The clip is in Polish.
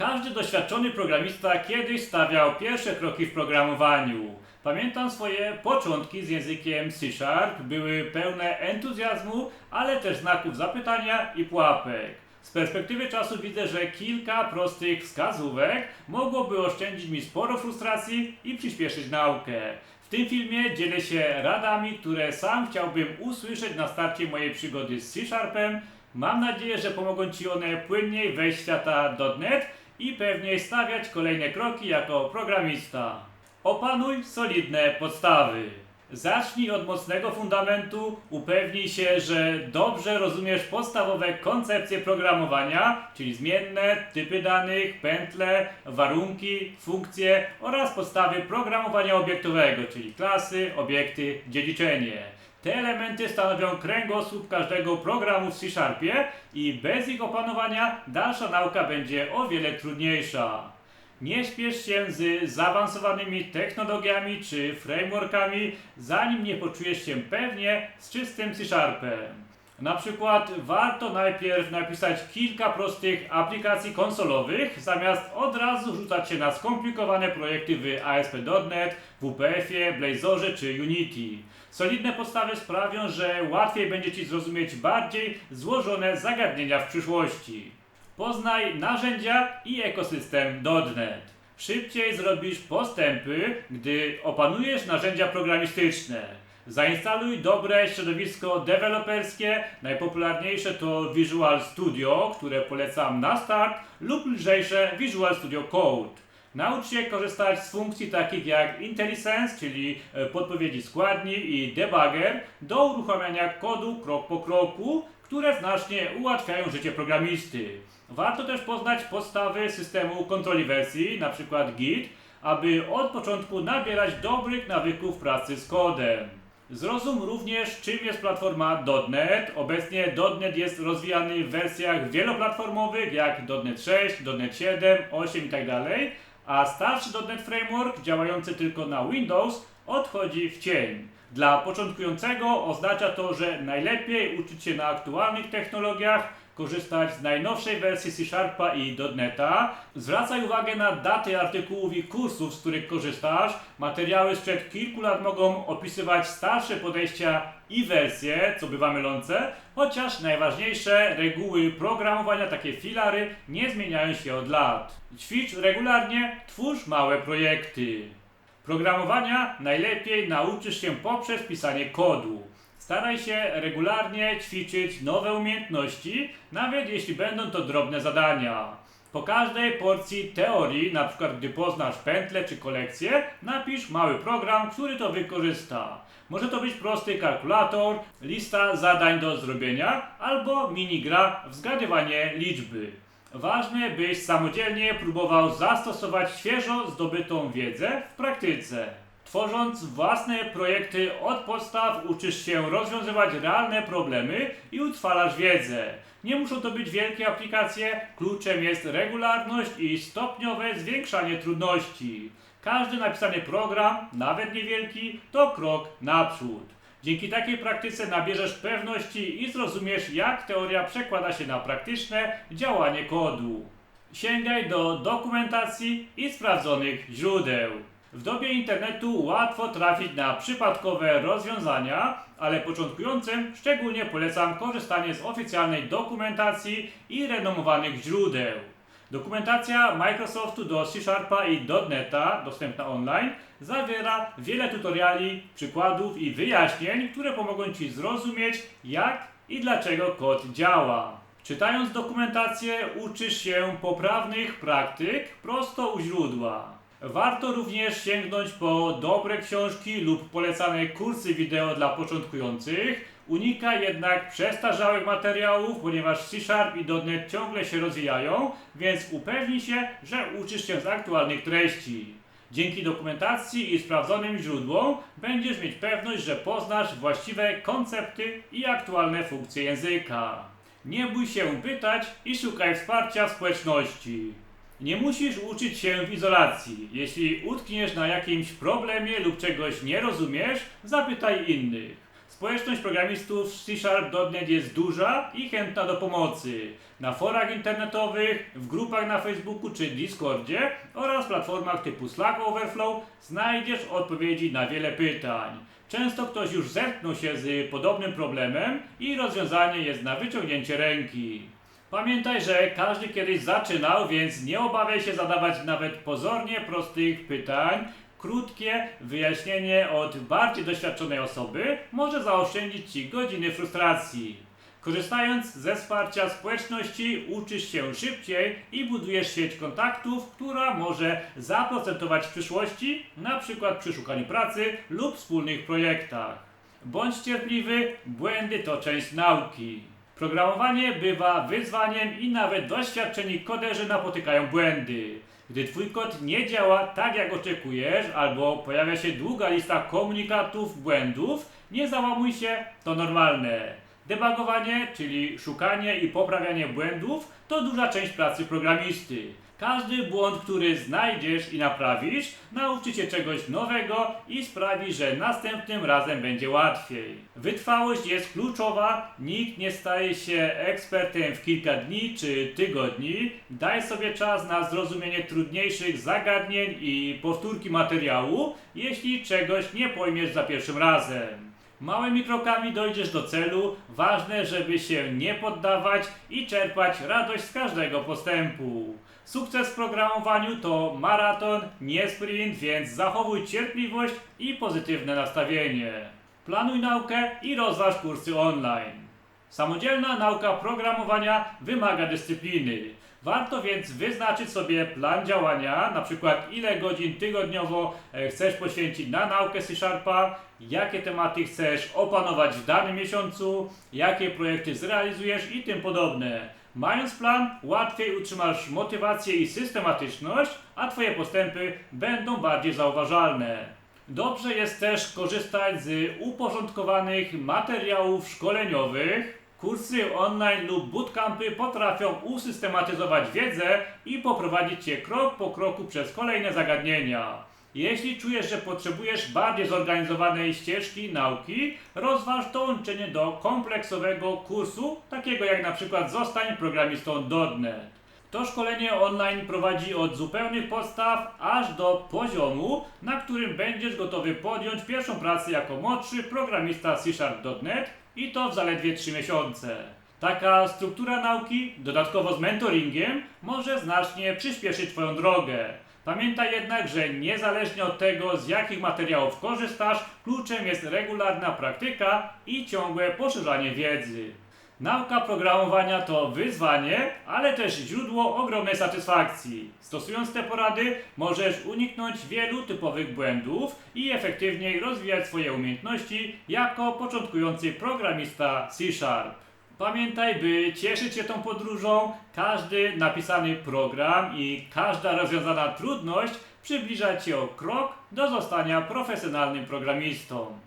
Każdy doświadczony programista kiedyś stawiał pierwsze kroki w programowaniu. Pamiętam swoje początki z językiem C Sharp, były pełne entuzjazmu, ale też znaków zapytania i pułapek. Z perspektywy czasu widzę, że kilka prostych wskazówek mogłoby oszczędzić mi sporo frustracji i przyspieszyć naukę. W tym filmie dzielę się radami, które sam chciałbym usłyszeć na starcie mojej przygody z C Sharpem. Mam nadzieję, że pomogą Ci one płynniej wejść w świata .NET i pewniej stawiać kolejne kroki jako programista. Opanuj solidne podstawy. Zacznij od mocnego fundamentu, upewnij się, że dobrze rozumiesz podstawowe koncepcje programowania, czyli zmienne, typy danych, pętle, warunki, funkcje oraz podstawy programowania obiektowego, czyli klasy, obiekty, dziedziczenie. Te elementy stanowią kręgosłup każdego programu w C-Sharpie i bez ich opanowania dalsza nauka będzie o wiele trudniejsza. Nie śpiesz się z zaawansowanymi technologiami czy frameworkami, zanim nie poczujesz się pewnie z czystym C-Sharpem. Na przykład warto najpierw napisać kilka prostych aplikacji konsolowych, zamiast od razu rzucać się na skomplikowane projekty w ASP.NET, WPF-ie, Blazorze czy Unity. Solidne podstawy sprawią, że łatwiej będzie Ci zrozumieć bardziej złożone zagadnienia w przyszłości. Poznaj narzędzia i ekosystem .NET. Szybciej zrobisz postępy, gdy opanujesz narzędzia programistyczne. Zainstaluj dobre środowisko deweloperskie. Najpopularniejsze to Visual Studio, które polecam na start, lub lżejsze Visual Studio Code. Naucz się korzystać z funkcji takich jak IntelliSense, czyli e, podpowiedzi składni i debugger do uruchamiania kodu krok po kroku, które znacznie ułatwiają życie programisty. Warto też poznać podstawy systemu kontroli wersji, np. Git, aby od początku nabierać dobrych nawyków pracy z kodem. Zrozum również, czym jest platforma .NET. Obecnie .NET jest rozwijany w wersjach wieloplatformowych jak .NET 6, .NET 7, 8 itd., a starszy .NET Framework działający tylko na Windows odchodzi w cień. Dla początkującego oznacza to, że najlepiej uczyć się na aktualnych technologiach, korzystać z najnowszej wersji C Sharpa i .NETA. Zwracaj uwagę na daty artykułów i kursów, z których korzystasz. Materiały sprzed kilku lat mogą opisywać starsze podejścia i wersje, co bywa mylące, chociaż najważniejsze reguły programowania, takie filary, nie zmieniają się od lat. Ćwicz regularnie, twórz małe projekty. Programowania najlepiej nauczysz się poprzez pisanie kodu. Staraj się regularnie ćwiczyć nowe umiejętności, nawet jeśli będą to drobne zadania. Po każdej porcji teorii, na przykład gdy poznasz pętlę czy kolekcję, napisz mały program, który to wykorzysta. Może to być prosty kalkulator, lista zadań do zrobienia albo minigra w zgadywanie liczby. Ważne, byś samodzielnie próbował zastosować świeżo zdobytą wiedzę w praktyce. Tworząc własne projekty od podstaw, uczysz się rozwiązywać realne problemy i utrwalasz wiedzę. Nie muszą to być wielkie aplikacje, kluczem jest regularność i stopniowe zwiększanie trudności. Każdy napisany program, nawet niewielki, to krok naprzód. Dzięki takiej praktyce nabierzesz pewności i zrozumiesz, jak teoria przekłada się na praktyczne działanie kodu. Sięgaj do dokumentacji i sprawdzonych źródeł. W dobie internetu łatwo trafić na przypadkowe rozwiązania, ale początkującym szczególnie polecam korzystanie z oficjalnej dokumentacji i renomowanych źródeł. Dokumentacja Microsoftu do C Sharpa i .NETA, dostępna online, zawiera wiele tutoriali, przykładów i wyjaśnień, które pomogą Ci zrozumieć, jak i dlaczego kod działa. Czytając dokumentację, uczysz się poprawnych praktyk prosto u źródła. Warto również sięgnąć po dobre książki lub polecane kursy wideo dla początkujących. Unikaj jednak przestarzałych materiałów, ponieważ C Sharp i .NET ciągle się rozwijają, więc upewnij się, że uczysz się z aktualnych treści. Dzięki dokumentacji i sprawdzonym źródłom będziesz mieć pewność, że poznasz właściwe koncepty i aktualne funkcje języka. Nie bój się pytać i szukaj wsparcia w społeczności. Nie musisz uczyć się w izolacji. Jeśli utkniesz na jakimś problemie lub czegoś nie rozumiesz, zapytaj innych. Społeczność programistów w C-Sharp.net jest duża i chętna do pomocy. Na forach internetowych, w grupach na Facebooku czy Discordzie oraz platformach typu Slack Overflow znajdziesz odpowiedzi na wiele pytań. Często ktoś już zetknął się z podobnym problemem i rozwiązanie jest na wyciągnięcie ręki. Pamiętaj, że każdy kiedyś zaczynał, więc nie obawiaj się zadawać nawet pozornie prostych pytań. Krótkie wyjaśnienie od bardziej doświadczonej osoby może zaoszczędzić Ci godziny frustracji. Korzystając ze wsparcia społeczności, uczysz się szybciej i budujesz sieć kontaktów, która może zaprocentować w przyszłości, przykład przy szukaniu pracy lub wspólnych projektach. Bądź cierpliwy, błędy to część nauki. Programowanie bywa wyzwaniem i nawet doświadczeni koderzy napotykają błędy. Gdy twój kod nie działa tak jak oczekujesz, albo pojawia się długa lista komunikatów błędów, nie załamuj się, to normalne. Debugowanie, czyli szukanie i poprawianie błędów, to duża część pracy programisty. Każdy błąd, który znajdziesz i naprawisz, nauczy cię czegoś nowego i sprawi, że następnym razem będzie łatwiej. Wytrwałość jest kluczowa, nikt nie staje się ekspertem w kilka dni czy tygodni. Daj sobie czas na zrozumienie trudniejszych zagadnień i powtórki materiału, jeśli czegoś nie pojmiesz za pierwszym razem. Małymi krokami dojdziesz do celu. Ważne, żeby się nie poddawać i czerpać radość z każdego postępu. Sukces w programowaniu to maraton, nie sprint, więc zachowuj cierpliwość i pozytywne nastawienie. Planuj naukę i rozważ kursy online. Samodzielna nauka programowania wymaga dyscypliny. Warto więc wyznaczyć sobie plan działania, na przykład ile godzin tygodniowo e, chcesz poświęcić na naukę C-Sharpa, jakie tematy chcesz opanować w danym miesiącu, jakie projekty zrealizujesz i tym podobne. Mając plan, łatwiej utrzymasz motywację i systematyczność, a Twoje postępy będą bardziej zauważalne. Dobrze jest też korzystać z uporządkowanych materiałów szkoleniowych. Kursy online lub bootcampy potrafią usystematyzować wiedzę i poprowadzić Cię krok po kroku przez kolejne zagadnienia. Jeśli czujesz, że potrzebujesz bardziej zorganizowanej ścieżki nauki, rozważ dołączenie do kompleksowego kursu, takiego jak na przykład Zostań programistą .NET. To szkolenie online prowadzi od zupełnych podstaw aż do poziomu, na którym będziesz gotowy podjąć pierwszą pracę jako młodszy programista C-Sharp.net i to w zaledwie 3 miesiące. Taka struktura nauki, dodatkowo z mentoringiem, może znacznie przyspieszyć Twoją drogę. Pamiętaj jednak, że niezależnie od tego, z jakich materiałów korzystasz, kluczem jest regularna praktyka i ciągłe poszerzanie wiedzy. Nauka programowania to wyzwanie, ale też źródło ogromnej satysfakcji. Stosując te porady, możesz uniknąć wielu typowych błędów i efektywniej rozwijać swoje umiejętności jako początkujący programista C-Sharp. Pamiętaj, by cieszyć się tą podróżą, każdy napisany program i każda rozwiązana trudność przybliża Cię o krok do zostania profesjonalnym programistą.